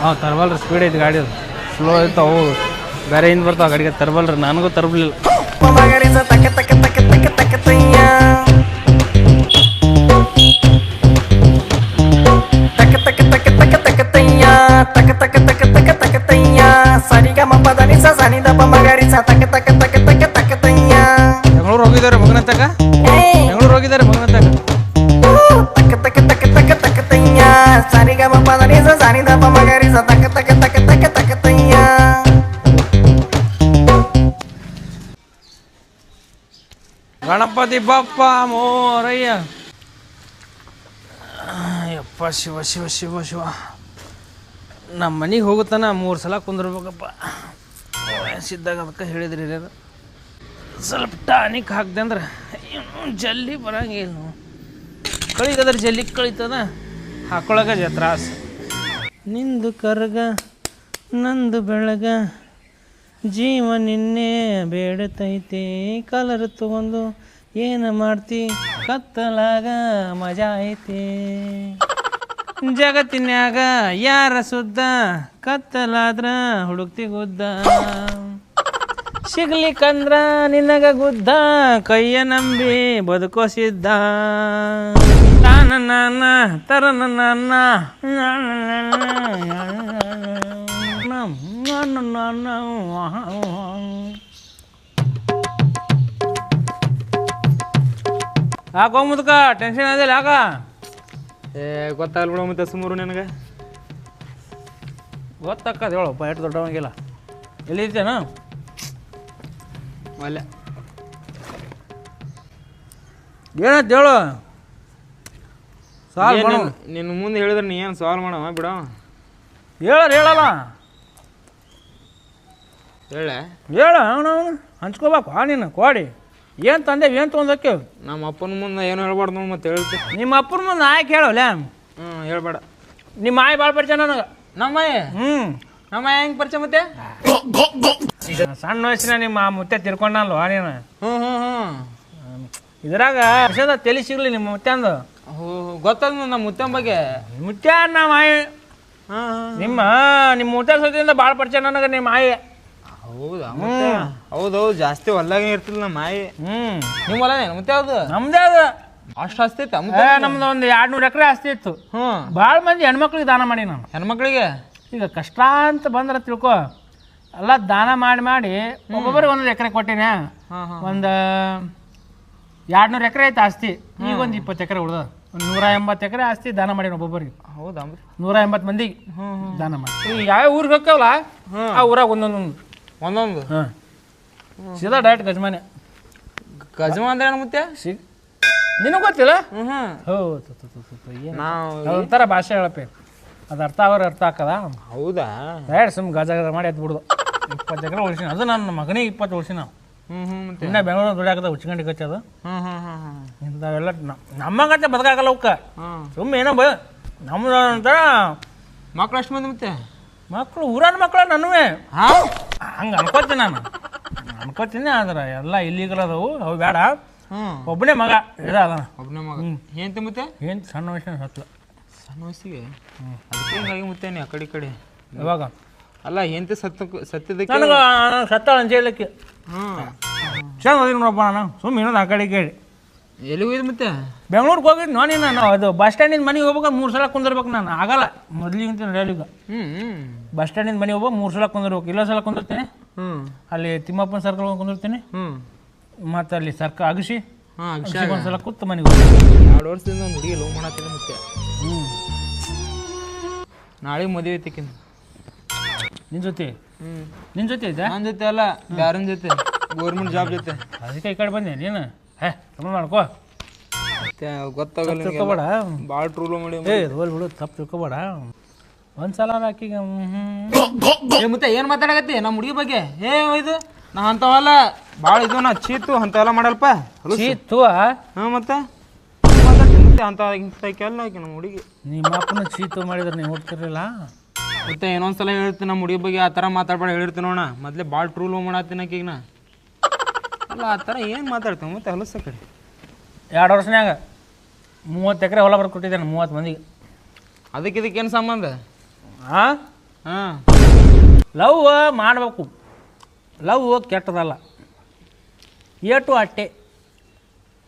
ಹಾಂ ತರಬಲ್ರಿ ಸ್ಪೀಡ್ ಐತಿ ಗಾಡಿ ಅದು ಸ್ಲೋ ಐತೆ ಅವು ಬೇರೆ ಹಿಂದೆ ಬರ್ತಾವ ಗಾಡಿಗೆ ತರಬಲ್ರಿ ನನಗೂ ತರಬಲಿಲ್ಲ ಮಗರಿಸ ತಕ ತಕ ತಕ ತಕ ತಕ ತಯ್ಯ ತಕ ತಕ ತಕ ಗಣಪತಿ ಬಪ್ಪ ಮೋರಯ್ಯ. ಯಪ್ಪ ಶಿವ ಶಿವ ಶಿವ ಶಿವ. ನಮ್ಮ ಮನೆಗೆ ಹೋಗುತ್ತಾನ, ಮೂರು ಸಲ ಕುಂದಿರ್ಬೇಕಪ್ಪ. ವಯಸ್ಸಿದ್ದಾಗ ಅದಕ್ಕೆ ಹೇಳಿದ್ರಿ ಅದು. ಸ್ವಲ್ಪ ಟಾನಿಕ್ ಹಾಕ್ದೆ ಅಂದ್ರೆ ಏನು ಜಲ್ದಿ ಬರಂಗಿಲ್ಲ ಕಳಿಗದ್ರೆ ಜಲ್ಲಿ ಕಳಿತದ. ಹಾಕೊಳಗ ಜ ತ್ರಾಸು. ನಿಂದು ಕರ್ಗ, ನಂದು ಬೆಳಗ. ಜೀವ ನಿನ್ನೆ ಬೇಡತೈತೆ, ಕಲರ್ ತಗೊಂಡು ಏನು ಮಾಡ್ತಿ? ಕತ್ತಲಾಗ ಮಜಾ ಐತಿ. ಜಗತ್ತಿನ್ಯಾಗ ಯಾರ ಸುದ್ದ? ಕತ್ತಲಾದ್ರ ಹುಡುಕ್ತಿ ಗುದ್ದ. ಸಿಗ್ಲಿಕ್ಕಂದ್ರ ನಿನಗ ಗುದ್ದ, ಕೈಯ ನಂಬಿ ಬದುಕೋ ಸಿದ್ದ. ತಾನ ನಾನ, ತರನ ನಾನ. ಯಾಕೋ ಮುದಕ ಟೆನ್ಷನ್ ಅದಿಲ್ಲ ಯಾಕ ಏ ಗೊತ್ತಾಗಲ್ಲ ಬಿಡು ಮತ್ತೆ ಸುಮಾರು ನಿನಗೆ. ಗೊತ್ತಾಕದ ಹೇಳಪ್ಪ ಎಷ್ಟು ದೊಡ್ಡವಂಗಿಲ್ಲ ಎಲ್ಲಿದ್ದೇನ ಅಲ್ಲ ಏನಂತ ಹೇಳು? ಸಾಲ್ವ್ ಮಾಡು. ನಿನ್ನ ಮುಂದೆ ಹೇಳಿದ್ರೆ ನೀ ಏನು ಸಾಲ್ವ್ ಮಾಡವ? ಬಿಡ. ಹೇಳಲ್ಲ ಹೇಳಲ್ಲ. ಹೇಳ. ಹೇಳ ಅವನು ಹಂಚ್ಕೋಬೇಕು ಆ ನೀನು ಕೋಡಿ. ಏನು ತಂದೆ ಏನು ತೊಗೊಂಡಕ್ಕೆ ನಮ್ಮ ಅಪ್ಪನ ಮುಂದೆ ಏನು ಹೇಳ್ಬಾರ್ದು ನೋಡಿ ಮತ್ತೆ ಹೇಳ್ತಿ. ನಿಮ್ಮ ಅಪ್ಪನ ಮುಂದೆ ಆಯ್ಕೆ ಹೇಳಲ್ಲ ಹ್ಞೂ ಹೇಳ್ಬೇಡ. ನಿಮ್ಮ ಆಯ್ ಭಾಳ ಪರಿಚಯ ನನಗೆ. ನಮ್ಮ ಹ್ಞೂ ನಮ್ಮ ಹೆಂಗೆ ಪರಿಚಯ ಮತ್ತೆ? ಸಣ್ಣ ವಯಸ್ಸಿನ ನಿಮ್ಮ ಮುತ್ತೆ ತಿರ್ಕೊಂಡಲ್ವ ನೀನು? ಹ್ಞೂ ಹ್ಞೂ ಹ್ಞೂ ಇದ್ರಾಗ ವಿಷಯದ ತಲೆ ಸಿಗ್ಲಿ ನಿಮ್ಮ ಮುತ್ತೆಂದು ಹೋ ಗೊತ್ತದ ನಮ್ಮ ಮುತ್ತೆ ಬಗ್ಗೆ? ಮುತ್ತೆ ನಮ್ಮ ಹಾಂ ನಿಮ್ಮ ನಿಮ್ಮ ಮುತ್ತೆ ಸತಿಯಿಂದ ಭಾಳ ಪರಿಚಯ ನನಗೆ ನಿಮ್ಮ ಆಯಿ ಹೌದಾ? ಮತ್ತೆ? ಹೌದೌದು ಜಾಸ್ತಿ ಹೊಲ್ದಾಗ ಇರ್ತಿಲ್ಲ ನಮ್ಮ ಮಾಯಿ. ಹ್ಮ್. ನಿಮ್ಮ ಹೊಲ ಮುತ್ತೆ ಅದು ನಮ್ದೇ ಅದು. ಅಷ್ಟು ಹಸ್ತೈತ ಏ ನಮ್ದು ಒಂದು ಎರಡು ನೂರು ಎಕರೆ ಆಸ್ತಿ ಇತ್ತು. ಹ್ಞೂ ಭಾಳ ಮಂದಿ ಹೆಣ್ಮಕ್ಳಿಗೆ ದಾನ ಮಾಡಿ ನಾನು. ಹೆಣ್ಮಕ್ಳಿಗೆ? ಈಗ ಕಷ್ಟ ಅಂತ ಬಂದ್ರೆ ತಿಳ್ಕೊ. ಎಲ್ಲ ದಾನ ಮಾಡಿ ಮಾಡಿ ಒಬ್ಬೊಬ್ಬರಿಗೆ ಒಂದೊಂದು ಎಕರೆ ಕೊಟ್ಟಿನ. ಹಾಂ ಹಾಂ ಒಂದು ಎರಡು ನೂರು ಎಕರೆ ಐತೆ ಆಸ್ತಿ. ಈಗ ಒಂದು ಇಪ್ಪತ್ತು ಎಕರೆ ಉಳ್ದ ಒಂದು ನೂರ ಎಂಬತ್ತು ಎಕರೆ ಆಸ್ತಿ ದಾನ ಮಾಡಿ ಒಬ್ಬೊಬ್ಬರಿಗೆ. ಹೌದಾ ನೂರ ಎಂಬತ್ತು ಮಂದಿಗೆ ದಾನ ಮಾಡಿ. ಈಗ ಯಾವ ಊರಿಗೆ ಹೋಗ್ತಾವಲ್ಲ ಆ ಊರಾಗ ಒಂದೊಂದು ಒಂದೊಂದು. ಹಾಂ. ಸೀದಾ ಡೈರೆಕ್ಟ್ ಗಜಮಾನೆ ಗಜಮ ಅಂದ್ರೆ ಏನು ಮುತ್ತೆ ಸಿ ನಿನಗೆ ಗೊತ್ತಿಲ್ಲ? ಹ್ಞೂ ಹ್ಞೂ ಹೌದು ಏನು? ನಾವು ಅದೊಂಥರ ಭಾಷೆ ಹೇಳಪ್ಪ? ಅದು ಅರ್ಥ ಆಗೋರು ಅರ್ಥ ಹಾಕದ ಹೌದಾ? ಬೇಡ ಸುಮ್ ಗಜ ಗಜ ಮಾಡಿ ಎದ್ದು ಬಿಡುದು. ಇಪ್ಪತ್ತು ಎಕರೆ ಉಳಿಸಿನ ಅದು ನನ್ನ ಮಗನಿಗೆ ಇಪ್ಪತ್ತು ಉಳಿಸಿನ ಹ್ಞೂ ಹ್ಞೂ ಮತ್ತೆ ಇನ್ನ ಬೆಂಗಳೂರು ದುಡಿಯಾಕದ ಉಚ್ಕಂಡಿ ಕಚ್ಚದು ಹ್ಞೂ ಹ್ಞೂ ಹ್ಞೂ ಹ್ಞೂ ಇಂಥವೆಲ್ಲ ನಮ್ಮಂಗತ್ತೆ ಬದುಕಾಗಲ್ಲ ಅವಕ್ಕ. ಹಾಂ ಸುಮ್ಮನೆ ಏನೋ ಬ ನಮ್ದು ಒಂಥರ ಮಕ್ಳು ಅಷ್ಟು ಮಂದಿ ಮತ್ತೆ ಮಕ್ಕಳು ಊರನ ಮಕ್ಕಳ ನನ್ವೆ. ಹಾಂ? ಹಂಗೆ ಅನ್ಕೋತೀನಿ ನಾನು. ಅನ್ಕೋತೀನಿ ಆದ್ರೆ ಎಲ್ಲ ಇಲ್ಲಿಗಲ್ ಅದಾವು. ಅವು ಬೇಡ. ಒಬ್ಬನೇ ಮಗ ಇದ ಅದ ಒಬ್ಬನೇ ಮಗ. ಏನ್ ಮತ್ತೆ ಏನು ಸಣ್ಣ ವಯಸ್ಸಿನ ಸತ್ಲ. ಸಣ್ಣ ವಯಸ್ಸಿಗೆ? ಅದಕ್ಕೆ ಹಿಂಗಾಗಿ ಮುತ್ತೇನೆ ಆ ಕಡೆ ಈ ಕಡೆ? ಇವಾಗ ಅಲ್ಲ ಹೆಂತ ಸತ್ತ ಸತ್ತದಕ್ಕೆ ನನಗೆ ಸತ್ತ ಅಂಜಲಿಕ್ಕೆ ಹ್ಞೂ ಚಂದ ನೋಡಪ್ಪ ನಾನು. ಸುಮ್ಮನೆ ಇನ್ನೊಂದು ಆ ಕಡೆ ಕಡೆ. ಎಲ್ಲಿ ಹೋಗಿದ್ ಮತ್ತೆ? ಬೆಂಗಳೂರಿಗೆ ಹೋಗಿದ್ದು ನೋಡಿ ನಾನು ಅದು ಬಸ್ ಸ್ಟ್ಯಾಂಡಿಂದ ಮನೆಗೆ ಹೋಗ್ಬೇಕು ಮೂರು ಸಲ ಕುಂದಿರ್ಬೇಕು ನಾನು. ಆಗಲ್ಲ. ಮೊದ್ಲಿಗಿಂತ ನಡೆಯಲಿಗ ಬಸ್ ಸ್ಟ್ಯಾಂಡಿಂದ ಮನೆಗೆ ಹೋಗ್ಬೇಕು ಮೂರು ಸಲ ಕುಂದಿರ್ಬೇಕು. ಇಲ್ಲ ಸಲ ಕುಂದಿರ್ತೇನೆ ಅಲ್ಲಿ ತಿಮ್ಮಪ್ಪನ ಸರ್ಕಲ್ ಕುಂದಿರ್ತೀನಿ ಮತ್ತೆ ಅಲ್ಲಿ ಸರ್ಕ ಅಗಸಿ ಒಂದು ಸಲ ಕೂತು ಮನೆಗೆ ಹೋಗಿ ಎರಡು ವರ್ಷದಿಂದ ಒಂದು ಹುಡುಗಿ ಲವ್ ಮತ್ತೆ. ಹ್ಞೂ ಮದುವೆ ಐತಿಕ್ಕಿಂತ ನಿನ್ನ ಜೊತೆ? ನಿನ್ನ ಜೊತೆ ಐತೆ? ನನ್ನ ಜೊತೆ ಅಲ್ಲ ಬ್ಯಾರನ್ ಜೊತೆ. ಗೌರ್ಮೆಂಟ್ ಜಾಬ್ ಜೊತೆ. ಅದಕ್ಕೆ ಈ ಕಡೆ ಬಂದೆ ನೀನು? ಹೇ ತುಂಬ ಮಾಡ್ಕೋ. ಮತ್ತೆ ಗೊತ್ತಾಗಲ್ಲ ತಿಳ್ಕೊಬೇಡ. ಭಾಳ ಟ್ರೂಲ್ ಮಾಡಿ ಏ ಹೋಲ್ ಬಿಡು ತಪ್ಪು ತಿಳ್ಕೊಬೇಡ. ಒಂದ್ಸಲ ಆಕಿಗೆ ಮತ್ತೆ ಏನು ಮಾತಾಡಕತ್ತಿ? ನಮ್ಮ ಹುಡುಗಿ ಬಗ್ಗೆ? ಏ ಇದು ನಾ ಅಂಥವಲ್ಲ ಭಾಳ ಇದು ನಾ ಚೀತು ಅಂಥವೆಲ್ಲ ಮಾಡಲ್ಪ. ಚೀತು ಹಾಂ ಮತ್ತೆ? ಇಂಥ ಕೆಲ್ಲ ಆಕಿ ನಮ್ಮ ಹುಡುಗಿ. ನಿಮ್ಮ ಅಪ್ಪನ ಚೀತು ಮಾಡಿದ್ರೆ ನೀವು ಹೋಗ್ತಿರ್ಲಿಲ್ಲ ಮತ್ತೆ ಇನ್ನೊಂದ್ಸಲ ಹೇಳ್ತೀನಿ ನಮ್ಮ ಹುಡುಗಿ ಬಗ್ಗೆ ಆ ಥರ ಮಾತಾಡ್ಬೇಡ ಹೇಳಿರ್ತೀನಿ ನೋಡ ಮೊದಲೇ ಭಾಳ ಟ್ರೂಲ್ ಮಾಡತ್ತೀನಿ ಆಕಿಗೆ ನಾ ಅಲ್ಲ ಆ ಥರ ಏನು ಮಾತಾಡ್ತೀವಿ? ಮತ್ತೆ ಹೊಲಸ ಕಡೆ. ಎರಡು ವರ್ಷನ್ಯಾಗ ಮೂವತ್ತು ಎಕರೆ ಹೊಲ ಬರ್ಕೊಟ್ಟಿದ್ದೇನೆ ಮೂವತ್ತು ಮಂದಿಗೆ. ಅದಕ್ಕೆ ಇದಕ್ಕೆ ಏನು ಸಂಬಂಧ? ಹಾಂ ಹಾಂ. ಲವ್ ಮಾಡಬೇಕು. ಲವ್ ಕೆಟ್ಟದಲ್ಲ. ಏಟು ಅಟ್ಟೆ.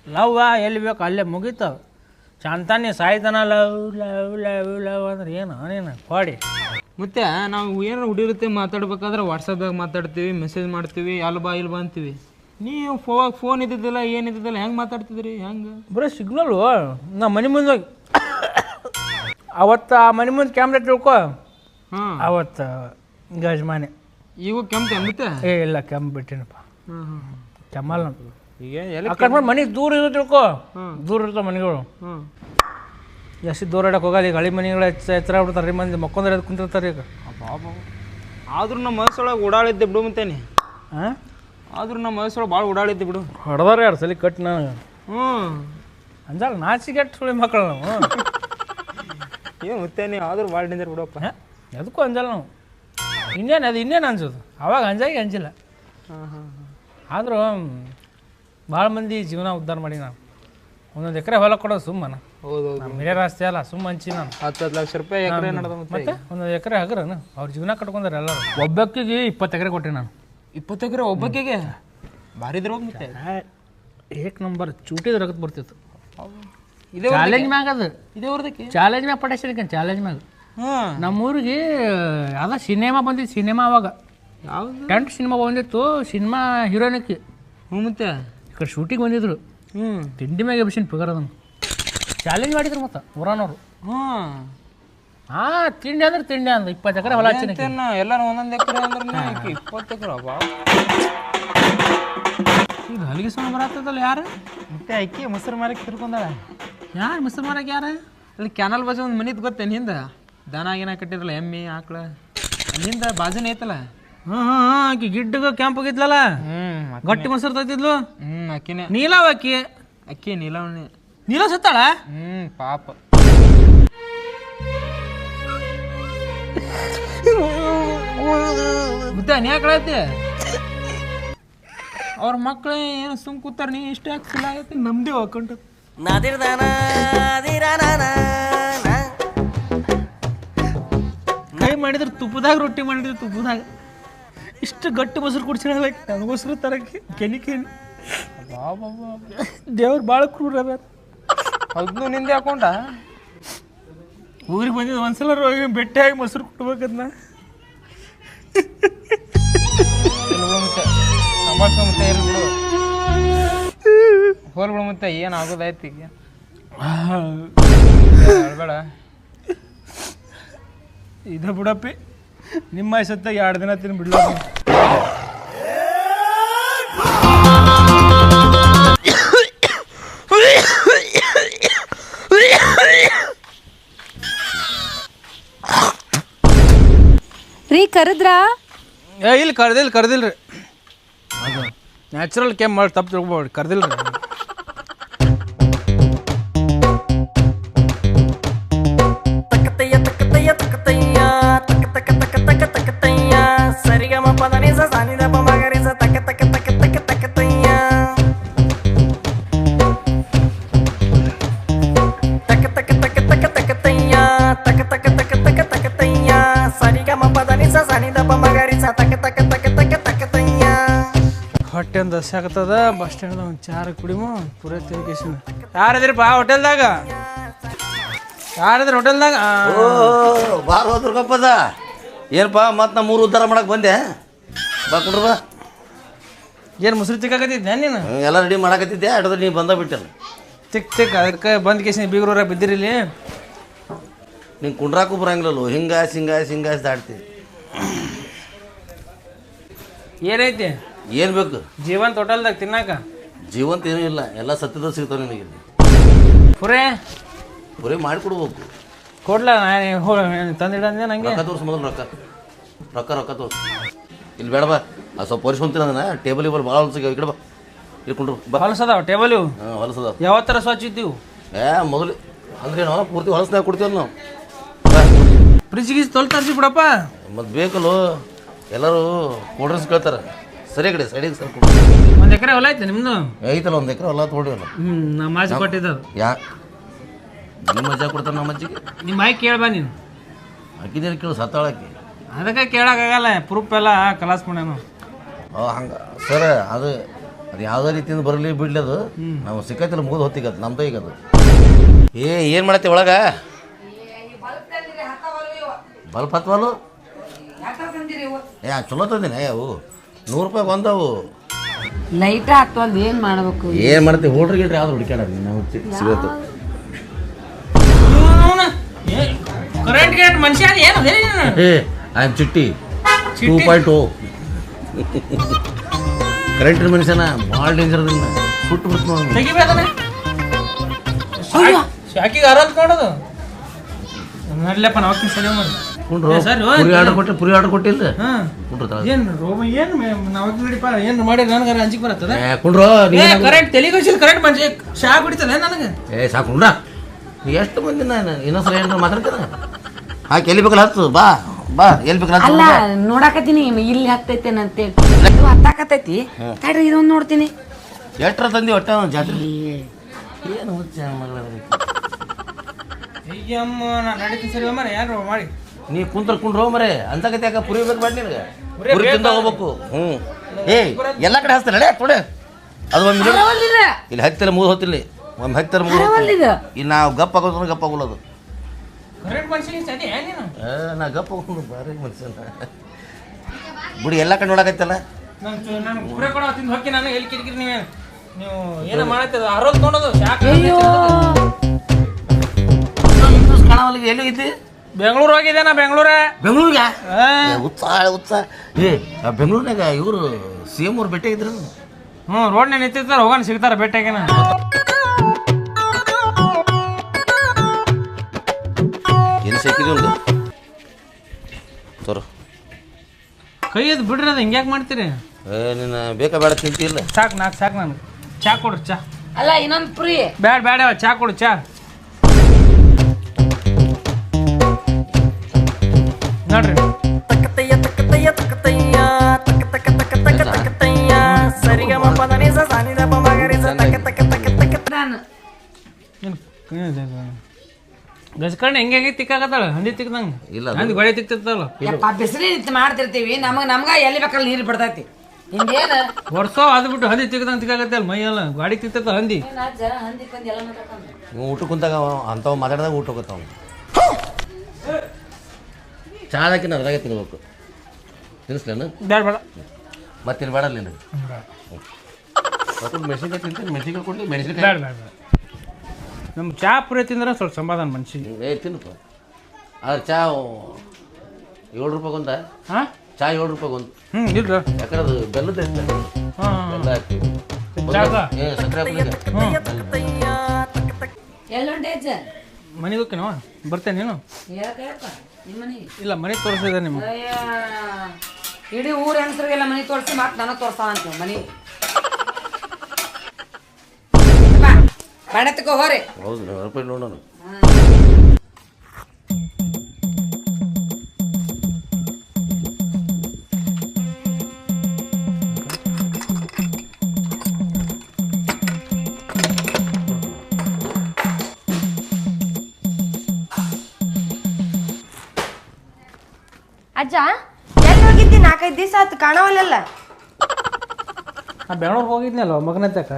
ಲವ್ ಎಲ್ಲಿ ಬೇಕು ಅಲ್ಲೇ ಮುಗೀತಾವೆ ಚಂತಾನೆ ಸಾಯ್ತಾನ ಲವ್ ಲವ್ ಲವ್ ಲವ್ ಅಂದ್ರೆ ಏನು? ಏನು ಕೊಡಿ. ಮತ್ತೆ ನಾವು ಏನಾರು ಹುಡುಗಿರುತ್ತೆ ಮಾತಾಡ್ಬೇಕಾದ್ರೆ ವಾಟ್ಸಪ್ದಾಗ ಮಾತಾಡ್ತೀವಿ ಮೆಸೇಜ್ ಮಾಡ್ತೀವಿ ಅಲ್ಬಾ ಇಲ್ಬಾ ಅಂತೀವಿ. ನೀವು ಫೋ ಫೋನ್ ಇದ್ದಿದ್ದಿಲ್ಲ ಏನು ಇದ್ದಿದ್ದಿಲ್ಲ ಹೆಂಗೆ ಮಾತಾಡ್ತಿದ್ರಿ? ಹೆಂಗೆ? ಬರೀ ಸಿಗ್ನಲ್ ನಾ ಮನೆ ಮುಂದೆ ಹೋಗಿ ಅವತ್ತು ಆ ಮನೆ ಮುಂದೆ ಕ್ಯಾಮ್ರಾ ತಿಳ್ಕೊ ಹಾಂ. ಅವತ್ತು ಗಜಮಾನೆ ಈಗ ಕೆಂಪು ಮತ್ತೆ ಏ ಇಲ್ಲ ಕೆಂಪು ಬಿಟ್ಟಿನಪ್ಪ. ಹ್ಞೂ ಹಾಂ ಕೆಮ್ಮಲ್ಲ ಈಗ ಎಲ್ಲ ಅಕಸ್ಮಾತ್ ಮನೆ ದೂರ ಇರೋ ತಿಳ್ಕೊ. ದೂರ ಇರ್ತಾವ ಮನೆಗಳು. ಹ್ಞೂ ಎಷ್ಟು ದೂರ ಇಡಕ್ಕೆ ಹೋಗಲ್ಲ ಈಗ ಹಳಿ ಮನೆಗಳು ಎಚ್ಚ ಎಚ್ಚರ ಬಿಡ್ತಾರೆ ರೀ ಮಂದಿ ಮಕ್ಕೊಂದ್ರೆ ಅದು ಕುಂತಿರ್ತಾರೆ ಈಗ. ಆದ್ರೂ ನಮ್ಮ ಮನಸ್ಸೊಳಗೆ ಓಡಾಡಿದ್ದೆ ಬಿಡು ಮತ್ತೇನೆ ಹಾಂ ಆದ್ರೂ ನಮ್ಮ ಮೈಸೂರು ಭಾಳ ಓಡಾಡಿದ್ದೆ ಬಿಡು. ಹೊಡೆದಾರ ಎರಡು ಸಲ ಕಟ್ಟಿ ನಾನು? ಹ್ಞೂ ನಾಚಿ ನಾಚಿಗೆಟ್ಟು ಸುಳಿ ಮಕ್ಕಳು ನಾವು? ಏನು ಮತ್ತೇನೆ ಆದ್ರೂ ಭಾಳ ಡೇಂಜರ್ ಬಿಡಪ್ಪ? ಎದಕ್ಕೂ ಅಂಜಲ್ಲ ನಾವು? ಇನ್ನೇನು ಅದು ಇನ್ನೇನು ಅನ್ಸೋದು? ಅವಾಗ ಅಂಜಾಗಿ ಅಂಜಿಲ್ಲ. ಹಾಂ ಹಾಂ ಆದರೂ ಭಾಳ ಮಂದಿ ಜೀವನ ಉದ್ಧಾರ ಮಾಡಿ ನಾನು ಒಂದೊಂದು ಎಕರೆ ಹೊಲ ಕೊಡೋದು ಸುಮ್ಮನ ಹೌದು ನಮ್ಮ ಅಲ್ಲ ಸುಮ್ಮ ಹಂಚಿ ನಾನು. ಹತ್ತು ಹತ್ತು ಲಕ್ಷ ರೂಪಾಯಿ ಎಕರೆ ನಡೆದ ಮತ್ತೆ ಮತ್ತೆ ಒಂದೊಂದು ಎಕರೆ ಹಗರನು ಅವ್ರ ಜೀವನ ಕಟ್ಕೊಂಡ್ರೆ ಎಲ್ಲರೂ. ಒಬ್ಬಕ್ಕಿಗೆ ಇಪ್ಪತ್ತು ಎಕರೆ ಕೊಟ್ಟೆ ನಾನು. ಇಪ್ಪತ್ತು ಎಕರೆ ಒಬ್ಬಕ್ಕೆಗೆ? ಭಾರಿ ಹೋಗಿ ಮತ್ತೆ. ಏಕ್ ನಂಬರ್ ಚೂಟಿದ ರಗತ್ ಬರ್ತಿತ್ತು. ಇದೇ ಚಾಲೆಂಜ್ ಮ್ಯಾಗ ಅದು. ಇದೇ ಊರ್ದಕ್ಕೆ? ಚಾಲೆಂಜ್ ಮ್ಯಾಗ ಪಟಾಶ್ ಚಾಲೆಂಜ್ ಮ್ಯಾಗ. ನಮ್ಮ ನಮ್ಮೂರಿಗೆ ಅದ ಸಿನಿಮಾ ಬಂದಿತ್ತು ಸಿನಿಮಾ ಅವಾಗ. ಯಾವ್ದು? ಟೆಂಟ್ ಸಿನಿಮಾ ಬಂದಿತ್ತು ಸಿನಿಮಾ ಹೀರೋನಕ್ಕೆ ಹ್ಞೂ ಮತ್ತೆ. ಈ ಕಡೆ ಶೂಟಿಂಗ್ ಬಂದಿದ್ರು. ಹ್ಞೂ ತಿಂಡಿ ಮ್ಯಾಗ ಎಬ್ಸಿನ ಪಿಗರ್ ಅದನ್ನು ಚಾಲೆಂಜ್ ಮಾಡಿದ್ರು ಮತ್ತೆ ಊರಾನವರು. ಹಾಂ ಹಾ ತಿಂಡಿ ಅಂದ್ರೆ ತಿಂಡಿ ಅಂದ್ರೆ ಇಪ್ಪತ್ತು ಎಕರೆ ಹೊಲ ಹಚ್ಚಿನ ಅಂತೇನ ಎಲ್ಲಾರು ಒಂದೊಂದು ಎಕರೆ ಅಂದ್ರೆ ಇಪ್ಪತ್ತು ಎಕರೆ ಬಾ ಈಗ ಹಲಿಗೆ ಸುಮ್ಮನೆ ಬರತ್ತದಲ್ಲ ಯಾರು? ಮತ್ತೆ ಅಕ್ಕಿ ಮೊಸರು ಮಾರಕ್ಕೆ ತಿರ್ಕೊಂಡಾಳ. ಯಾರು ಮಿಸ್ ಮಾಡಕ್ಕೆ ಯಾರು? ಅಲ್ಲಿ ಕ್ಯಾನಲ್ ಬಾಜು ಒಂದು ಮನಿದ್ ಗೊತ್ತೇನು ಹಿಂದ? ದನ ಏನ ಕಟ್ಟಿದ್ರಲ್ಲ ಎಮ್ಮಿ ಆಕಳ. ಅಲ್ಲಿಂದ ಬಾಜುನೇ ಐತಲ್ಲ. ಹ್ಞೂ ಹ್ಞೂ ಆಕಿ ಗಿಡ್ಡಗ ಕ್ಯಾಂಪ್ ಹೋಗಿದ್ಲಲ್ಲ? ಹ್ಞೂ ಗಟ್ಟಿ ಮೊಸರು ತಂದಿದ್ಲು ಹ್ಮ್ ಅಕ್ಕಿನೇ. ನೀಲಾವ್ ಅಕ್ಕಿ? ಅಕ್ಕಿ ನೀಲವಣ್ಣಿ ನೀಲ ಸತ್ತಾಳ? ಹ್ಮ್ ಪಾಪ. ಯಾಕಳೈತಿ ಅವ್ರ ಮಕ್ಳು ಏನು ಸುಮ್ ಕೂತಾರ ನೀ ಇಷ್ಟ ಯಾಕೆ ಫುಲ್ ಆಗೈತಿ ನಮ್ದೇ ಹಾಕೊಂಡು ನದಿರ್ದಾನ ಕೈ ಮಾಡಿದ್ರೆ ತುಪ್ಪದಾಗ ರೊಟ್ಟಿ ಮಾಡಿದ್ರೆ ತುಪ್ಪದಾಗ. ಇಷ್ಟು ಗಟ್ಟಿ ಮೊಸರು ಕುಡ್ಸಿಡಲ್ಲ ನನಗೋಸ್ಕರ ತರಕ್ಕೆ ಕೆನಿ ಕೆನಿ ದೇವ್ರು ಭಾಳ ಕ್ರೂರ ಅದ ಅದನ್ನು ನಿಂದೆ ಹಾಕೊಂಡ? ಊರಿಗೆ ಬಂದಿದ್ದು ಒಂದ್ಸಲ ರೋಗಿ ಭೇಟಿಯಾಗಿ ಮೊಸರು ಕೊಡ್ಬೇಕದ್ನ ಮತ್ತೆ ಸಂಭಾಳ್ಸೋ ಮತ್ತೆ ಬಿಡು ಹೋಲ್ ಬಿಡು ಮತ್ತೆ ಏನು ಆಗೋದಾಯ್ತು ಈಗ ಹೇಳ್ಬೇಡ ಇದು ಬಿಡಪ್ಪಿ, ನಿಮ್ಮ ಸತ್ತ ಎರಡು ದಿನ ತಿನ್ ಬಿಡ್ಲ ಕರೆದ್ರಾ ಏ ಇಲ್ಲಿ ಕರ್ದಿಲ್ಲ ಕರ್ದಿಲ್ರಿ ಅದು ನ್ಯಾಚುರಲ್ ಕೆಮ್ಮು ಮಾಡಿ ತಪ್ಪು ತಿಳ್ಕೊಬೇಡಿ ಕರ್ದಿಲ್ರಿ ತಕ್ಕತಯ್ಯ ಒಂದು ಹಸಿ ಆಗ್ತದ ಬಸ್ ಸ್ಟ್ಯಾಂಡ್ ಒಂದು ಚಾರ ಕುಡಿಮು ಪೂರ ತಿಳ್ಕೇಶನ್ ಯಾರದ್ರಿ ಬಾ ಹೋಟೆಲ್ದಾಗ ಯಾರದ್ರಿ ಹೋಟೆಲ್ದಾಗ ಓ ಬಾರ್ ಗಪ್ಪದ ಕಪ್ಪದ ಏನಪ್ಪ ಮತ್ತೆ ನಾ ಮೂರು ಉದ್ಧಾರ ಮಾಡಕ್ಕೆ ಬಂದೆ? ಬಾ ಕುಡ್ರ ಬಾ. ಏನು ಮೊಸರು ತಿಕ್ಕಾಕತ್ತಿದ್ದೆ ನೀನು? ಹ್ಮ್, ಎಲ್ಲ ರೆಡಿ ಮಾಡಕತ್ತಿದ್ದೆ ಅಡದ್ರ ನೀ ಬಂದ ಬಿಟ್ಟಲ್ಲ ತಿಕ್ ತಿಕ್ ಅದಕ್ಕೆ ಬಂದ್ ಕೇಸಿನ ಬೀಗ್ರೂರ ಬಿದ್ದಿರಿಲಿ ನೀನು ಕುಂಡ್ರಾಕು ಬರಂಗಿಲ್ಲಲ್ಲ ಹಿಂಗಾಸಿ ಹಿಂಗಾಸಿ ಹಿಂಗಾಸಿ ದಾಡ್ತೀವಿ ಏನೈತಿ ಏನು ಬೇಕು? ಜೀವಂತ ಹೋಟೆಲ್ದಾಗ ತಿನ್ನಾಕ? ಜೀವಂತ ಏನೂ ಇಲ್ಲ. ಎಲ್ಲ ಸತ್ಯದ ಸಿಗ್ತಾವೆ ನಿನಗೆ. ಇಲ್ಲಿ ಪುರೇ ಬರೀ ಮಾಡಿಕೊಡ್ಬೇಕು. ಕೊಡ್ಲ? ತಂದಿಡಂದೆ ನಂಗೆ? ರೊಕ್ಕ ತೋರಿಸ್ ಮೊದಲು ರೊಕ್ಕ. ರೊಕ್ಕ ರೊಕ್ಕ ತೋರ್ಸ. ಇಲ್ಲಿ ಬೇಡ ಬಾ. ಆ ಸ್ವಲ್ಪ ಪರಿಸ್ಕೊಂತೀನಿ ಅದನ್ನ. ಟೇಬಲ್ ಇಬಲ್ ಭಾಳ ಈ ಕಡೆ ಬಾ. ಇಲ್ಲಿ ಕುಂಡ್ರು ಬಾ. ಹೊಲಸದಾವ ಟೇಬಲ್? ಇವು ಹಾಂ ಹೊಲಸದ ಯಾವತ್ತರ ಸ್ವಚ್ಛ ಇದ್ದೀವು? ಏ ಮೊದಲು ಅಂದ್ರೆ ನಾವು ಪೂರ್ತಿ ಹೊಲಸ್ನಾಗ ಕೊಡ್ತೀವಲ್ಲ ನಾವು. ಫ್ರಿಜ್ ಗೀಜ್ ತೊಲ್ ತರಿಸಿ ಬಿಡಪ್ಪ. ಮತ್ತು ಬೇಕಲ್ಲೋ? ಎಲ್ಲರೂ ಕೂಲ್ ಡ್ರಿಂಕ್ಸ್ ಕೇಳ್ತಾರೆ. ಸರಿ ಕಡೆ ಸೈಡಿಗೆ ಸರ್ ಕೊಡು ಒಂದು ಎಕರೆ ಹೊಲ ಐತೆ ನಿಮ್ದು? ಐತಲ್ಲ ಒಂದು ಎಕರೆ ಹೊಲ ತೊಗೊಂಡಿವಲ್ಲ ಹ್ಞೂ ನಮ್ಮ ಅಜ್ಜಿ ಕೊಟ್ಟಿದ್ದದು. ಯಾ? ನಿಮ್ಮ ಮಜಾ ಕೊಡ್ತಾನೆ ನಮ್ಮ ಅಜ್ಜಿಗೆ? ನಿಮ್ಮ ಆಯ್ಕೆ ಕೇಳ್ಬಾ ನೀನು. ಹಾಕಿದ್ದೇನೆ ಕೇಳು ಸತ್ತಾಳಕ್ಕೆ. ಅದಕ್ಕೆ ಕೇಳೋಕ್ಕಾಗಲ್ಲ ಪ್ರೂಫ್ ಎಲ್ಲ ಕಲಾಸ್ ಮಾಡ್ಯಾನು ಹಂಗೆ. ಸರ್ ಅದು ಅದು ಯಾವುದೇ ರೀತಿಯಿಂದ ಬರಲಿ ಬಿಡ್ಲಿ ಅದು. ನಾವು ಸಿಕ್ಕೈತಿಲ್ಲ ಮುಗಿದು ಹೊತ್ತಿಗೆ ಅದು ನಮ್ದು ಈಗ ಅದು. ಏ ಏನು ಮಾಡತ್ತೆ ಒಳಗೆ? ಬಲ್ಪ್ ಹತ್ವಲ್ಲು ಏ ಚಲೋ ತಂದಿನಿ ಅವು. ನೂರು ರೂಪಾಯಿ ಬಂದವು. ಲೈಟ್ ಹತ್ತೊಂದು ಏನ್ ಮಾಡ್ಬೇಕು? ಏನು ಮಾಡ್ತೀವಿ ಹೋಟ್ರಿ ಗಿಡ್ರಿ ಯಾವ್ದು ಹುಡ್ಕ್ಯಾಡ ನಾವು ಸಿಗತ್ತು. ಕರೆಂಟ್ ಗೇಟ್ ಮನುಷ್ಯ ಏನು ಅದೇ ಏ I am Chitti. Two point two current ಮನುಷ್ಯನ ಭಾಳ ಡೇಂಜರ್ ಅದನ್ನ ಸುಟ್ಟು ಬಿಡ್ತು ಶಾಕಿಗೆ ಅರಲ್ ನೋಡೋದು ನಡ್ಲಪ್ಪ ನಾವು ಸರಿ ಮಾಡಿ ಕುಂಡ್ರು. ಸರಿ, ಓ, ಪುರಿ ಆರ್ಡರ್ ಕೊಟ್ಟೆ ಪುರಿ ಆರ್ಡರ್ ಕೊಟ್ಟಿಲ್ಲ. ಹಾಂ. ಕುಂಡ್ರು ತಳ ಏನು ರೋಮ ಏನು ನಾವು ನಡಿಪ ಏನು ಮಾಡಿ ನನಗೆ ಅಂಜಿಕೆ ಬರತ್ತದ? ಏ ಕುಂಡ್ರು ಏ ನೀನ್ ಕರೆಂಟ್ ತೆಲಿಗೋಸಿದ ಕರೆಂಟ್ ಮನುಷ್ಯ ಶಾ ಕುಡಿತಲ್ಲ ನನಗೆ? ಏ ಸಾಕು ಕುಂಡ್ರ. ಎಷ್ಟು ಮಂದಿ ನಾನು ಇನ್ನೊಂದ್ಸಲ ಏನಾರ ಮಾತಾಡ್ತೀರ? ಹಾಕಿ ಎಲ್ಲಿ ಬೇಕಲ್ಲ ಹತ್ತು ಬಾ ಬಾ ಎಲ್ಲಿ ಬೇಕಲ್ಲ ಹತ್ತು ಅಲ್ಲ ಬಾ. ನೋಡಾಕತ್ತೀನಿ ಇಲ್ಲಿ ಹತ್ತೈತೇನಂತೇಳಿ ಇದು ಹತ್ತಾಕತ್ತೈತಿ. ತಡ್ರಿ ಇದೊಂದು ನೋಡ್ತೀನಿ. ಎಷ್ಟರ ತಂದಿ ಒಟ್ಟ ಅವ್ನ್ ಜಾತ್ರೆ? ಏನು ಹುಚ್ಚ ಮಗಳ ಅಯ್ಯಮ್ಮ ನಾನು ನಡೀತೀನಿ ಸರಿ ಅಮ್ಮ ಯಾರು ಮಾಡಿ. ನೀ ಕುಂತ್ರ ಕುಂಡ್ರೋ ಮರೆ. ಅಂತ ಯಾಕ ಪುರಿ ಪುರಿಬೇಕು ಬೇಡ ನಿನಗೆ? ಪುರಿ ತಿಂದ ಹೋಗ್ಬೇಕು. ಹ್ಞೂ. ಏಯ್ ಎಲ್ಲ ಕಡೆ ಹಚ್ತಾರೆ. ನಡೆ ಕೊಡೆ ಅದು ಒಂದು ಇಲ್ಲಿ. ಹತ್ತಿರ ಮೂರು ಹೊತ್ತಿಲ್ಲ ಒಂದು ಹತ್ತಿರ ಮೂರು ಇಲ್ಲಿ. ನಾವು ಗಪ್ಪ ಆಗೋದು ಗಪ್ಪ ಆಗೋದು ನಾ ಗಪ್ಪ ಆಗೋದು ಬಾರಿ ಮನುಷ್ಯ ಬಿಡಿ ಎಲ್ಲ ಕಡೆ ನೋಡಕತ್ತಲ್ಲ ನಾನು ನಾನು ಪುರೆ ಕೊಡೋ ತಿಂದು ಹೋಗಿ ನಾನು. ಎಲ್ಲಿ ಕಿರಿಕಿರಿ ನೀವು ಏನೋ ಮಾಡತ್ತದ ಅರೋದ್ ನೋಡೋದು. ಯಾಕೆ ಎಲ್ಲೂ ಎಲ್ಲಿ ಹೋಗಿದ್ದಿ? ಬೆಂಗಳೂರು ಹೋಗಿದ್ದೇನ ಬೆಂಗಳೂರ? ಬೆಂಗಳೂರಿಗೆ? ಉತ್ಸಾಹ ಉತ್ಸಾಹ ಏ ಬೆಂಗಳೂರಿನಾಗ ಇವರು ಸಿ ಎಂ ಅವ್ರು ಭೇಟಿ ಇದ್ರು. ಹ್ಞೂ ರೋಡ್ನೇ ನಿಂತಿರ್ತಾರೆ ಹೋಗೋಣ ಸಿಗ್ತಾರೆ ಭೇಟಿಯಾಗೇನ ಏನು ಸಿಕ್ಕಿದ್ವಿ ಒಂದು ತೋರು. ಕೈ ಅದು ಬಿಡ್ರಿ ಅದು ಹಿಂಗ್ಯಾಕೆ ಮಾಡ್ತೀರಿ? ಏ ನಿನ್ನ ಬೇಕಾ ಬೇಡ ತಿಂತಿಲ್ಲ ಸಾಕು ನಾಲ್ಕು ಸಾಕು ನನಗೆ. ಚಾ ಕೊಡ್ರಿ ಚಾ. ಅಲ್ಲ ಇನ್ನೊಂದು ಪ್ರೀ. ಬೇಡ ಬೇಡ ಚಾ ಕೊಡು ಚಾ. ನೋಡ್ರಿ. ತಕ್ಕತಯ್ಯ ತಕ್ಕತಯ್ಯ ತಕ್ಕತಯ್ಯ ತಕ್ಕ ತಕ್ಕ ತಕ್ಕ ತಕ್ಕ ತಕ್ಕತಯ್ಯ ಸರಿಗ ಪದನಿ ಸ ಸಾನಿ ದಪ ಮಗರಿ ಸ ತಕ್ಕ ತಕ್ಕ ತಕ್ಕ ತಕ್ಕ ನಾನು. ಗಸ್ಕಂಡು ಹೆಂಗೆ ಹೆಂಗೆ ತಿಕ್ಕಾಗತ್ತಾಳ ಹಂದಿ ತಿಕ್ದಂಗೆ? ಇಲ್ಲ, ಹಂದಿ ಗೊಳೆ ತಿಕ್ತಿರ್ತಾವಲ್ಲ ಯಪ್ಪ ಬಿಸಿಲು ನಿಂತು ಮಾಡ್ತಿರ್ತೀವಿ. ನಮಗೆ ನಮ್ಗೆ ಎಲ್ಲಿ ಬೇಕಲ್ಲಿ ನೀರು ಬಿಡ್ತೈತಿ. ಹಿಂಗೇನ? ವರ್ಷ ಅದು ಬಿಟ್ಟು ಹಂದಿ ತಿಕ್ದಂಗೆ ತಿಕ್ಕಾಗತ್ತಲ್ಲ ಮೈಯೆಲ್ಲ ಗಾಡಿ ತಿಕ್ತಿರ್ತಾವ ಹಂದಿ? ಊಟ ಕುಂತಾಗ ಅಂಥವು ಮಾತಾಡ್ದಾಗ ಊಟ ಹೋಗತ್ತಾವ ಚಾದಕ್ಕಿನ ಅದ್ರಾಗೆ ತಿನ್ಬೇಕು. ತಿನ್ನಿಸ್ಲೇನು ಬೇಡ ಬೇಡ. ಮತ್ತೇನು ಬೇಡ. ನಿನಗೆ ಮೆಣಸಿನ್ಕಾಯಿ ತಿಂತೀನಿ ಮೆಣಸಿನ್ಕಾಯಿ ಕೊಡ್ಲಿ? ಮೆಣಸಿನ್ಕಾಯಿ? ಬೇಡ ನಮ್ಮ ಚಾ ಪುರಿ ತಿಂದ್ರೆ ಸ್ವಲ್ಪ ಸಮಾಧಾನ ಮನ್ಸಿಗೆ. ಏ ತಿನ್ನಪ್ಪ. ಆದ್ರೆ ಚಾ ಏಳು ರೂಪಾಯಿ ಒಂದ? ಹಾಂ ಚಾ ಏಳು ರೂಪಾಯಿ ಒಂದು. ಹ್ಞೂ ಇಲ್ಲ ಯಾಕಂದ್ರೆ ಅದು ಬೆಲ್ಲದ ಐತೆ ಹಾಂ. ಬೆಲ್ಲ ಹಾಕ್ತೀವಿ ಏ ಸಕ್ಕರೆ ಹಾಕ್ಲಿಕ್ಕೆ ತಕ್ಕತಯ್ಯ ಮನೆಗೆ ಹೋಗ್ತೀನವ ಬರ್ತೇನೆ ನೀನು? ಇಲ್ಲ ಮನೆ ತೋರಿಸಿದೆ ನಿಮ್ಮ ಇಡೀ ಊರ ಹೆಂಗಸರಿಗೆಲ್ಲ ಮನೆ ತೋರಿಸಿ ಮತ್ತೆ ನಾನು ತೋರ್ಸಾವ ಅಂತ ಮನೆ ಬಣ್ಣ ತಗೋ ಹೋರಿ. ಹೌದು ರೂಪಾಯಿ ನೋಡೋಣ ಅಜ್ಜ ಎಲ್ಲಿ ಹೋಗಿದ್ದಿ ನಾಲ್ಕೈದು ದಿವಸ ಆತು ಕಾಣವಲ್ಲ ನಾ ಬೆಂಗಳೂರಿಗೆ ಹೋಗಿದ್ನಲ್ಲ ಮಗನ ತಕ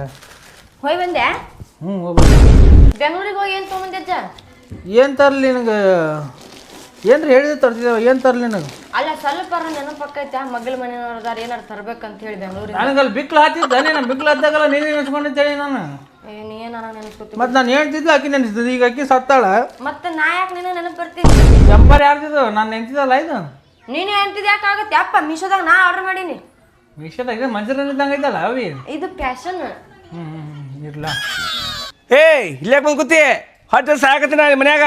ಹೋಯ್ ಬಂದೆ? ಹ್ಞೂ ಹೋಗ್ಬೋದು ಬೆಂಗಳೂರಿಗೆ ಹೋಗಿ ಏನು ತೊಗೊಂಬಂದೆ ಅಜ್ಜ? ಏನು ತರ್ಲಿ ನಿನಗೆ? ಏನ್ರಿ ಹೇಳಿದ ತರ್ತಿದ್ದೇವೆ ಏನು ತರ್ಲಿ ನಿನಗೆ? ಅಲ್ಲ ಸ್ವಲ್ಪ ನೆನಪಕ್ಕೈತೆ ಮಗಳ ಮನೆಯವ್ರದಾರ ಏನಾರು ತರ್ಬೇಕಂತ ಹೇಳಿ ಬೆಂಗಳೂರಿಗೆ. ನನಗಲ್ಲಿ ಬಿಕ್ಲು ಹಾಕಿದ್ದ ನೀನು ಬಿಕ್ಲು ಹತ್ತಾಗಲ್ಲ ನೀನೇ ನೆನೆಸ್ಕೊಂಡಿದ್ದೇಳಿ ನಾನು. ನೀ ಏನಾರ ನೆನಸ್ಕೊತಿ ಮತ್ತು ನಾನು ಹೇಳ್ತಿದ್ದೆ ಆಕಿ ನೆನೆಸ್ತಿದ್ದೆ ಈಗ ಆಕಿ ಸತ್ತಾಳ. ಮತ್ತೆ ನಾ ಯಾಕೆ ನಿನ್ನ ನೆನಪು ಬರ್ತೀನಿ ಜಂಪರ್ ಯಾರ್ದಿದ್ದು ನಾನು ನೆನ್ತಿದ್ದಲ್ಲ ಇದು? ನೀನು ಅಂತಿದ್ ಯಾಕೆ ಆಗತ್ತೆ? ಅಪ್ಪ ಮೀಶೋದಾಗ ನಾ ಆರ್ಡರ್ ಮಾಡೀನಿ. ಮೀಶೋದಾಗ ಇದು ಇದ್ದಂಗ ಇದ್ದಲ್ಲ ಅವಿ? ಇದು ಫ್ಯಾಷನ್. ಹ್ಞೂ ಹ್ಞೂ ಇರ್ಲ. ಏಯ್ ಇಲ್ಲೇ ಬಂದು ಕೂತಿ. ಹೊಟ್ಟೆ ಸಾಕತ್ತಿ ನಾನು ಮನ್ಯಾಗ.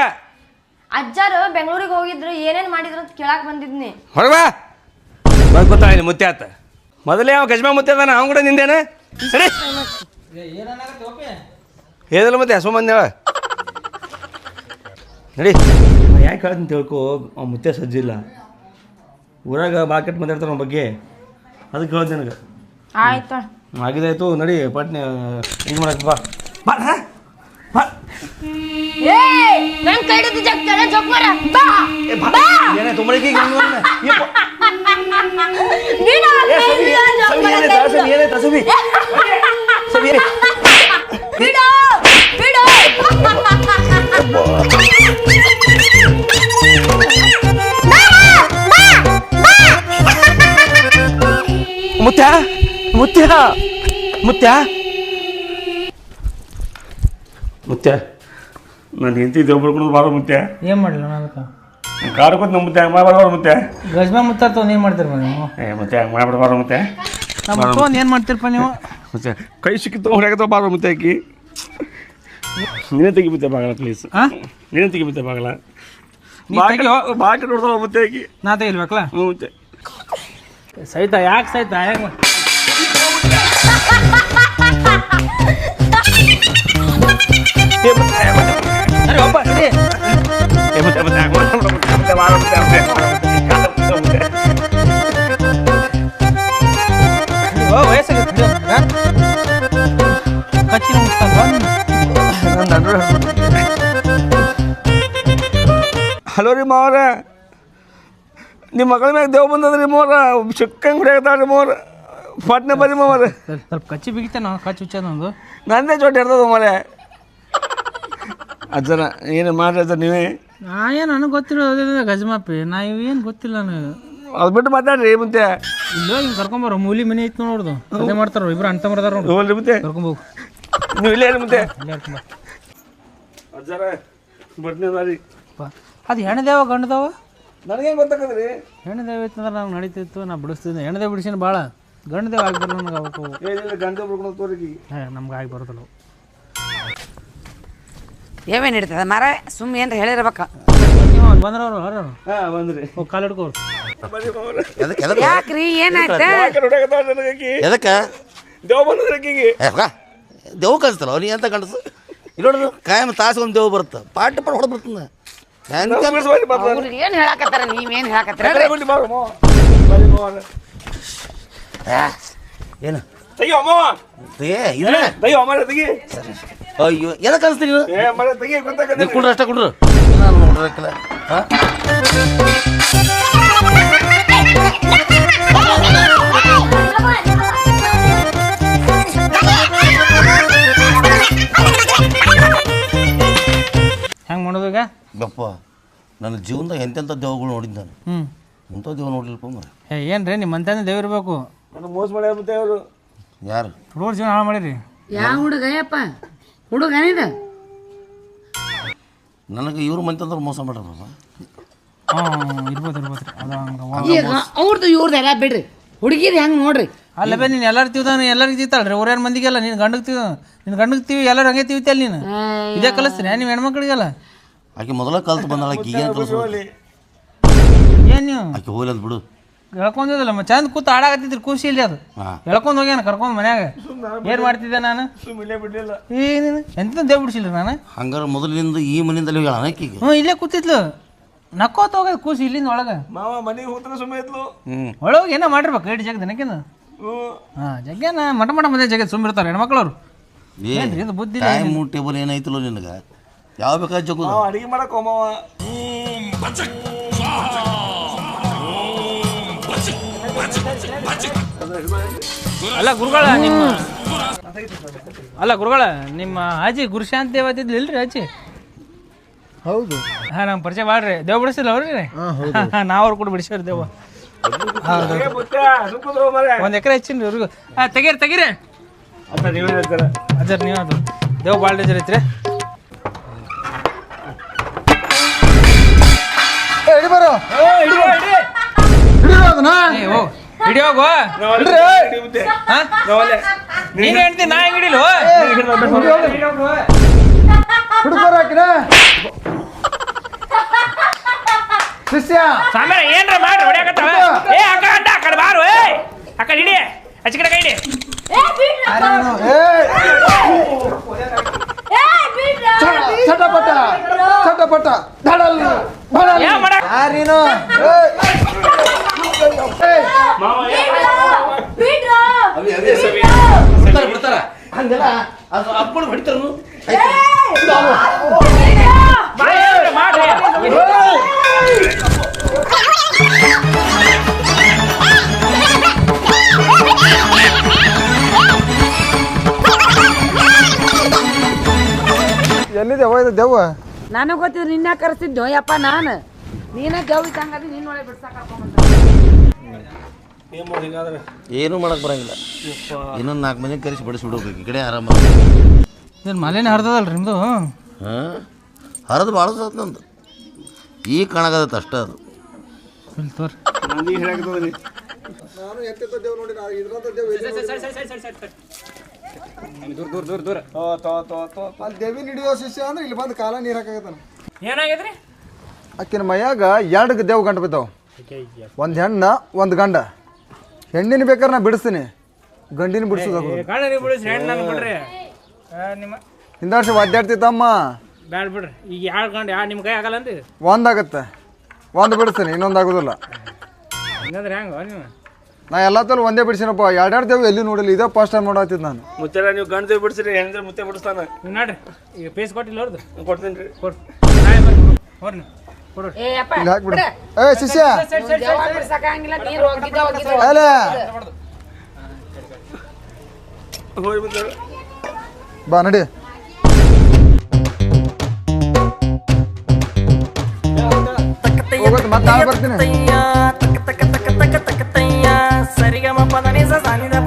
ಅಜ್ಜಾರು ಬೆಂಗಳೂರಿಗೆ ಹೋಗಿದ್ರು ಏನೇನು ಮಾಡಿದ್ರು ಅಂತ ಕೇಳಾಕ್ ಬಂದಿದ್ನಿ. ಹೊರಗಾ ಬಂದು ಕೂತಾ ಇಲ್ಲಿ ಮುತ್ತೆ ಆತ. ಮೊದಲೇ ಅವ ಗಜ್ಮಾ ಮುತ್ತೆ ಅದಾನ ಅವ್ನು ಕೂಡ ನಿಂದೇನೆ? ಸರಿ. ಏನಿಲ್ಲ ಮತ್ತೆ ಹಸು ಹೇಳ ನಡಿ. ಯಾಕೆ ಹೇಳ್ತೀನಿ ತಿಳ್ಕೊ ಅವ ಮುತ್ತೆ ಸಜ್ಜಿಲ್ಲ ಊರಾಗ ಮಾರ್ಕೆಟ್ ಮಾತಾಡ್ತಾರ ನಮ್ಮ ಬಗ್ಗೆ. ಅದಕ್ಕೆ ಹೇಳ್ದೆ ನನಗೆ. ಆಯ್ತು. ಆಗಿದಾಯ್ತು ನಡಿ ಪಟ್ನೆ ಇದು ಮಾಡಕ್ಕೆ ಬಾ. ಬಾ ಹಾ? ಬಾ. ಏಯ್ ನನ್ ಕೈ ಹಿಡಿದು ಜಗ್ತಾನೆ ಜಗ್ ಮರ. ಬಾ. ಬಾ. ನೀನು ಕೈ ಹಿಡ್ದು ಕೈ ಹಿಡ್ದು. ಏನಾಯ್ತು ಸವಿ? ಸವಿ ಬಿಡು ಬಿಡು. ಮುತ್ಯ ಮುತ್ಯ ಮುತ್ಯ. ಮುತ್ಯ ನಾನು ಹೆಂಡತಿ ದೇವ್ ಕೂಡ ಬಾರ ಮುತ್ಯ. ಏನು ಮಾಡಿಲ್ಲ ನಾನು ಕಾರು ಕಾಡ್ಕೊತ ನಮ್ಮ ಮುತ್ಯ ಹಂಗೆ ಮಾಡ್ಬಾರ ಮುತ್ಯ. ಗಜ್ಮಾ ಮುತ್ತಾತ ಮಾಡ್ತೀರ ಮಾಡ್ತೀರಪ್ಪ ನೀವು? ಏ ಮುತ್ಯ ಹಂಗೆ ಮಾಡ್ಬಿಡ್ಬಾರ ಮುತ್ಯ. ನಮ್ಮ ಫೋನ್ ಏನು ಮಾಡ್ತೀರಪ್ಪ ನೀವು? ಮುತ್ಯ ಕೈ ಸಿಕ್ಕಿತ್ತು ಹೊರಗೆ ಬಾರ ಮುತ್ಯ ಆಕಿ. ನೀನೇ ತೆಗಿ ಮುತ್ಯ ಬಾಗಲ ಪ್ಲೀಸ್ ಹಾಂ ನೀನೇ ತೆಗಿ ಮುತ್ಯ ಬಾಗಲ. ನೀ ತೆಗಿಯೋ. ಬಾಕಿ ನೋಡ್ದವ ಮುತ್ಯ ಆಕಿ. ನಾ ತೆಗಿಲ್ಬೇಕಲ್ಲ? ಹ್ಞೂ ಮುತ್ಯ. ಸಹಿತ ಯಾಕೆ ಸಹಿತ ಹೆಂಗೆ ಏ ಮುತ್ಯ ಏ ಮುತ್ಯ ಅರೆ ಒಬ್ಬ ನಡಿ. ಏ ಮುತ್ಯ ಮುತ್ಯ ಹಂಗೆ ಮಾಡ್ಬಿಡು ಮುತ್ಯ ಮುತ್ಯ ಬಾರೋ ಮುತ್ಯ ಮುತ್ಯ ಮುತ್ಯ ಮುತ್ಯ ಓ ವಯಸ್ಸಾಗೈತೆ ಕಚ್ಚಿನ ಮುಟ್ತಾನ ಹಲೋ ರೀ ಮಾವರ ನಿಮ್ಮ ಮಗಳ ಮ್ಯಾಗ ದೇವ್ ಬಂದದ್ರಿ ಮೋರ? ಚಿಕ್ಕಂಗೆ ಹೊಡ್ಯಾಕತ್ತಾಳ ರೀ ಮೋರ? ಪಟ್ನೆ ಬರಿ ಮೋರ. ಸ್ವಲ್ಪ ಕಚ್ಚಿ ಬಿಗಿತಾನ ಕಚ್ಚಿ ಹುಚ್ಚ ನಂದು ನಂದೇ ಚೋಟ್ ಇರ್ತದ ಮೋರೆ. ಅಜ್ಜನ ಏನು ಮಾಡ್ರಿ ಅಜ್ಜ ನೀವೇ? ನಾ ಏನು ನನಗೆ ಗೊತ್ತಿರೋದಿಲ್ಲ ಗಜಮಾಪಿ. ನಾ ಇವೇನು ಗೊತ್ತಿಲ್ಲ ನನಗೆ. ಅದು ಬಿಟ್ಟು ಮಾತಾಡ್ರಿ ಮುಂತೆ ಇಲ್ಲ ಹಿಂಗೆ ಕರ್ಕೊಂಬರೋ ಮೂಲಿ ಮನೆ ಇತ್ತು ನೋಡ್ದು ಅದೇ ಮಾಡ್ತಾರ ಇಬ್ರು ಅಂತ ತಮ್ಮರದಾರ ನೋಡು. ಹೋಗ್ಲಿ ಮುಂತೆ ಕರ್ಕೊಂಬೋಗು ನೀವು ಇಲ್ಲೇ ರೀ ಮುಂತೆ ಇಲ್ಲೇ ಅಜ್ಜರ ಬಾರಿ ಅದು ಹೆಣ್ಣದೇವ ಗಂಡದವ? ನನಗೇನು ಗೊತ್ತಾಗದ್ರಿ? ಹೆಣ್ಣದೇವ ಇತ್ತಂದ್ರೆ ನಾವು ನಡೀತಿತ್ತು ನಾ ಬಿಡಿಸ್ತಿದ್ದೆ. ಹೆಣ್ಣದೇವ ಬಿಡಿಸಿನ ಭಾಳ ಗಂಡದೇವ ಆಗಿ ಬರಲ್ಲ ನನಗೆ ಅವಕ್ಕೆ ಏನಿಲ್ಲ ಗಂಡ ಬರ್ಕೊಂಡು ತೋರಿಗಿ ಹೇ ನಮ್ಗೆ ಆಗಿ ಬರೋದಿಲ್ಲ. ಅವು. ಏವೇನು ಹಿಡಿತದ ಮರ ಸುಮ್ಮ ಏನ್ರ ಹೇಳಿರ್ಬೇಕ. ನೀವು ಅವ್ರು ಹಾಂ ಬಂದ್ರಿ. ಓ ಕಾಲು ಮಾವರ ಎದಕ್ಕೆ ಎದಕ್ಕೆ ಯಾಕ್ರಿ ಏನಾಯ್ತ? ಯಾಕೆ ಎದಕ್ಕೆ? ದೇವ್ ಬಂದ್ರಿ ಆಕಿಗೆ ದೇವ್ ಕಳಿಸ್ತಲ್ಲ ನೀ ಎಂತ ಕಾಯಂ ತಾಸು ಒಂದು ದೇವ್ ಬರುತ್ತೆ. ಪಾಟ್ ಪಾಟ್ ಹೊಡೆದು ಬರ್ತದೆ ಹೆಂಗೆ ಅವ್ರಿಗೆ ಏನು ಹೇಳಕತ್ತಾರ ನೀವೇನು ಹೇಳಕತ್ತಾರ ಮಾವರ ಏನು ಏ ಇಲ್ಲ ಅಯ್ಯೋ ಎದಕ್ಕೆ ಕಳಿಸ್ತೀನಿ ಏ ಮರ ತೆಗಿ ಗೊತ್ತಾಗತ್ತೆ ನೀವು ಕುಡ್ರಿ ಅಷ್ಟೇ ಕುಡ್ರು ನಾನು ನೋಡ್ರಕ್ಕಿಲ್ಲ ಹಾಂ ಈಗ ಬಪ್ಪ ನನ್ನ ಜೀವನದಾಗ ಎಂತೆಂಥ ದೇವಗಳು ನೋಡಿದ್ದು ನಾನು. ಹ್ಞೂ ಇಂಥ ದೇವ ನೋಡಿಲ್ಲಪ್ಪ ಮರೆ ಏ ಏನು ರೀ ನಿಮ್ಮ ದೇವ್ ಇರಬೇಕು. ನನಗೆ ಮೋಸ ಮಾಡ್ಯಾರ ಮತ್ತೆ ಅವರು ಯಾರು? ಹುಡುಗರು ಜೀವನ ಹಾಳು ಮಾಡಿರಿ. ಯಾವ ಹುಡುಗ ಯಪ್ಪ ಹುಡುಗ ಏನಿದ ನನಗೆ ಇವ್ರ ಮಂತಂದ್ರೆ ಮೋಸ ಮಾಡ್ಯಾರಪ್ಪ. ಹಾಂ ಇರ್ಬೋದು ಇರ್ಬೋದು ರೀ. ಅದು ಹಂಗೆ ಈಗ ಅವ್ರದ್ದು ಇವ್ರದ್ದು ಎಲ್ಲ ಬಿಡ್ರಿ. ಹುಡುಗಿದು ಹೆಂಗೆ ನೋಡ್ರಿ? ಅಲ್ಲ ಬೇ ನೀನು ಎಲ್ಲರೂ ತಿವ್ದಾನ ಎಲ್ಲರಿಗೆ ತಿಂತಾಳ್ರಿ ಮಂದಿಗೆ ಮಂದಿಗೆಲ್ಲ ನೀನ್ ಗಂಡಗೆ ತಿವ್ ನಿನ್ನ ಗಂಡಗೆ ತಿವಿ ಎಲ್ಲಾರು ಹಂಗೆ ತಿವಿತಲ್ಲ ನೀನು? ಇದೇ ಕಲಿಸ್ತೀನಿ ನೀವು ಹೆಣ್ಮಕ್ಳಿಗೆಲ್ಲ? ಆಕೆ ಮೊದಲ ಕಲ್ತು ಬಂದಾಳ ಆಕೆ ಈಗೇನು ಕಲಿಸು ಏನು ನೀವು? ಆಕೆ ಹೋಗ್ಲಿ ಅದು ಬಿಡು. ಹೇಳ್ಕೊಂಡಿದ್ದಲ್ಲ ಮ ಚಂದ ಕೂತು ಆಡಾಕತ್ತಿದ್ರು ಖುಷಿ ಇಲ್ಲ ಅದು. ಎಳ್ಕೊಂಡು ಹೇಳ್ಕೊಂಡು ಹೋಗ್ಯಾನ ಕರ್ಕೊಂಡು ಮನ್ಯಾಗ. ಏನು ಮಾಡ್ತಿದ್ದೆ ನಾನು? ಸುಮ್ಮನೆ ಬಿಡ್ಲಿಲ್ಲ. ಈ ನೀನು ಎಂತ ದೇವ್ ಬಿಡಿಸಿಲ್ಲ ನಾನು? ಹಂಗಾರೆ ಮೊದಲಿಂದ ಈ ಮನೆಯಿಂದಲೇ ಹೇಳ ಆಕೆಗೆ? ಹ್ಞೂ ಇಲ್ಲೇ ಕೂತಿದ್ಲು. ನಕ್ಕೋತ ಹೋಗೋದು ಖುಷಿ ಇಲ್ಲಿಂದ ಒಳಗೆ. ಮಾವ ಮನೆಗೆ ಹೋದ್ರೆ ಸುಮ್ಮನೆ ಇದ್ಲು. ಹ್ಞೂ ಒಳಗೆ ಏನೋ ಮಾಡಿರ್ಬೇಕು ಏಟ್ ಜಗದ ದಿನಕ್ಕಿಂದ? ಹ್ಞೂ. ಹಾಂ ಜಗ್ಗೇನ ಮಟ ಮಟ ಮದುವೆ ಜಗ ಸುಮ್ಮಿರ್ತಾರೆ ಹೆಣ್ಮಕ್ಳವ್ರು. ಏ ಏನ್ರಿ ಇದು ಬುದ್ಧಿ ಇಲ್ಲ ಟೈಮ್ ಟೇಬಲ್ ಏನಾಯ್ತಲ್ಲ ನಿನಗೆ? ಯಾವ ಬೇಕಾದ ಮಾವ ಅಡಿಗೆ ಮಾಡಕ್ ಅಲ್ಲ ಗುರುಗಳ ನಿಮ್ಮ ಅಲ್ಲ ಗುರುಗಳ ನಿಮ್ಮ ಅಜ್ಜಿ ಗುರುಶಾಂತಿ ದೇವತಿದ್ಲು ಇಲ್ರಿ ಅಜ್ಜಿ ಹೌದು. ಹಾ ನಮ್ ಪರಿಚಯ ಮಾಡ್ರಿ. ದೇವ್ ಬಿಡಿಸಿಲ್ಲ ಅವ್ರಿ ನಾವ್ರು ಅವ್ರು ಕೂಡ ಬಿಡಿಸ್ಯಾರ ದೇವ ಒಂದ್ ಎಕರೆ ಹೆಚ್ಚಿನ ಹಾಂ ತೆಗೀರಿ ತೆಗೀರಿ. ಅಜ್ಜರ್ ನೀವು ದೇವ್ ಭಾಳ ಡೇಂಜರ್ ಐತ್ರಿ. ಹಿಡಿ ಬರೋ. ಹಿಡಿರೋ ಅದನ್ನ. ಹಿಡಿಯೋಗೋ ನೀನು ಹೇಳ್ತಿ ನಾ ಹೆಂಗ್ ಹಿಡಿಲು? ಹಿಡಿದು ಬರೋ ಆಕಿನ. ಶಿಷ್ಯ. ಸಾಮ್ಯಾರ ಏನ್ರ ಮಾಡ್ರಿ ಹೊಡ್ಯಾಕತ್ತಾವ ಏ ಅಕ್ಕ ಅಡ್ಡ ಆ ಕಡೆ ಬಾರು ಏ. ಆ ಕಡೆ ಹಿಡಿ. ಆಚೆ ಕಡೆ ಕೈ ಹಿಡಿ ಚಟಪಟ ಚಟಪಟ ಧಡಲ್ ಭಡಲ್. ಯಾರೀನು? ಬಿಡ್ತಾರೆ. ಹಂಗೆಲ್ಲ ಅದು ಅಪ್ಪಳು ಹೊಡಿತಾರ ಎಲ್ಲಿದೆ ದೆವ್ವ? ನನಗೆ ಗೊತ್ತಿದ್ರೆ ನಿನ್ನ ಕರೆಸಿದ್ದು ಯಪ್ಪ ನಾನು. ನೀನೇ ಏನು ಮಾಡಿ ಹಿಂಗಾದ್ರೆ ಏನೂ ಮಾಡಕ್ಕೆ ಬರಂಗಿಲ್ಲ. ಇನ್ನೊಂದು ನಾಲ್ಕು ಮಂದಿ ಕರೆಸಿ ಬಡಿಸ್ಬಿಡ್ಬೇಕು ಈ ಕಡೆ ಆರಾಮ. ಇದ್ರ ಮಲೇನೆ ಹರಿದದಲ್ರಿ ನಿಮ್ಮದು ಹಾಂ? ಹರಿದು ಭಾಳ ಸಾತ್ ನಂದು. ಈ ಕಾಣಕತ್ತ ಅಷ್ಟ ಅದು. ಇಲ್ಲಿ ತೋರಿ. ನಾನು ನೋಡಿ ನಾ ಇದ್ರಂತ ದೇವ್ ದೂರ ದೂರ ದೂರ ದೂರ ತೋ ತೋ ತೋ ತೋ ಅಲ್ಲಿ ದೇವಿ ನಿಡಿಯೋ ಶಿಷ್ಯ ಅಂದ್ರೆ ಇಲ್ಲಿ ಬಂದು ಕಾಲ ನೀರು ಹಾಕಾಗತ್ತಾನ ಏನಾಗೈತ್ರಿ ಆಕಿನ ಮೈಯಾಗ ಎರಡು ದೇವ್ ಗಂಟು ಬಿದ್ದಾವ. ಒಂದು ಹೆಣ್ಣ ಒಂದು ಗಂಡ. ಹೆಣ್ಣಿನ ಬೇಕಾದ್ರೆ ನಾ ಬಿಡಿಸ್ತೀನಿ. ಗಂಡಿನ ಬಿಡಿಸೋದು ಹಿಂದಾಡ್ಸಿ ಒದ್ದಾಡ್ತಿತ್ತಮ್ಮ. ಬ್ಯಾಡ ಬಿಡ್ರಿ. ಈಗ ಎರಡು ಗಂಡ ಯಾರು ನಿಮ್ಮ ಕೈ ಆಗಲ್ಲ ಅಂದ್ರಿ ಒಂದಾಗತ್ತೆ ಒಂದು ಬಿಡಿಸ್ತೀನಿ ಇನ್ನೊಂದು ಆಗೋದಿಲ್ಲ. ಹಂಗಂದ್ರೆ ಹೆಂಗ ನೀವು? ನಾ ಎಲ್ಲ ತಲೆ ಒಂದೇ ಬಿಡಿಸಿನಪ್ಪ. ಎರಡೆರಡು ದೇವ್ ಎಲ್ಲಿ ನೋಡಿಲ್ಲ ಇದೇ ಫಸ್ಟ್ ಟೈಮ್ ನೋಡತ್ತಿದ್ ನಾನು. ಮುತ್ತೆಲ್ಲ ನೀವು ಗಂಡ ದೇವ್ ಬಿಡಿಸ್ರಿ ಹೆಣ್ಣಿದ್ರೆ ಮುತ್ತೆ ಬಿಡಿಸ್ತಾನೆ. ನೋಡ್ರಿ. ಈಗ ಪೇಸ್ ಕೊಟ್ಟಿಲ್ಲ ಅವ್ರದ್ದು ಕೊಡ್ತೀನಿ ರೀ. ಕೊಡ್ತೀನಿ ನಾಳೆ ಏ ಅಪ್ಪ ಇಲ್ಲಿ ಹಾಕ್ಬಿಡು ಏ ಶಿಷ್ಯ ದೇವ ಬಿಡ್ಸಕ್ಕಾಗಿಲ್ಲ ನೀರು ಹೋಗಿದ್ದ ಹೋಗಿದ್ದ ಅಲ್ಲ ಬಾ ನಡಿ ಹೋಗೋದು ಮತ್ತೆ ನಾಳೆ ಬರ್ತೀನಿ ತಯ್ಯ ತಕ್ಕ ತಕ್ಕ ತಕ್ಕ ತಕ್ಕ ತಕ್ಕ ತಯ್ಯ ಸರಿಗಮ ಪದನಿಸ ಸಾನಿದ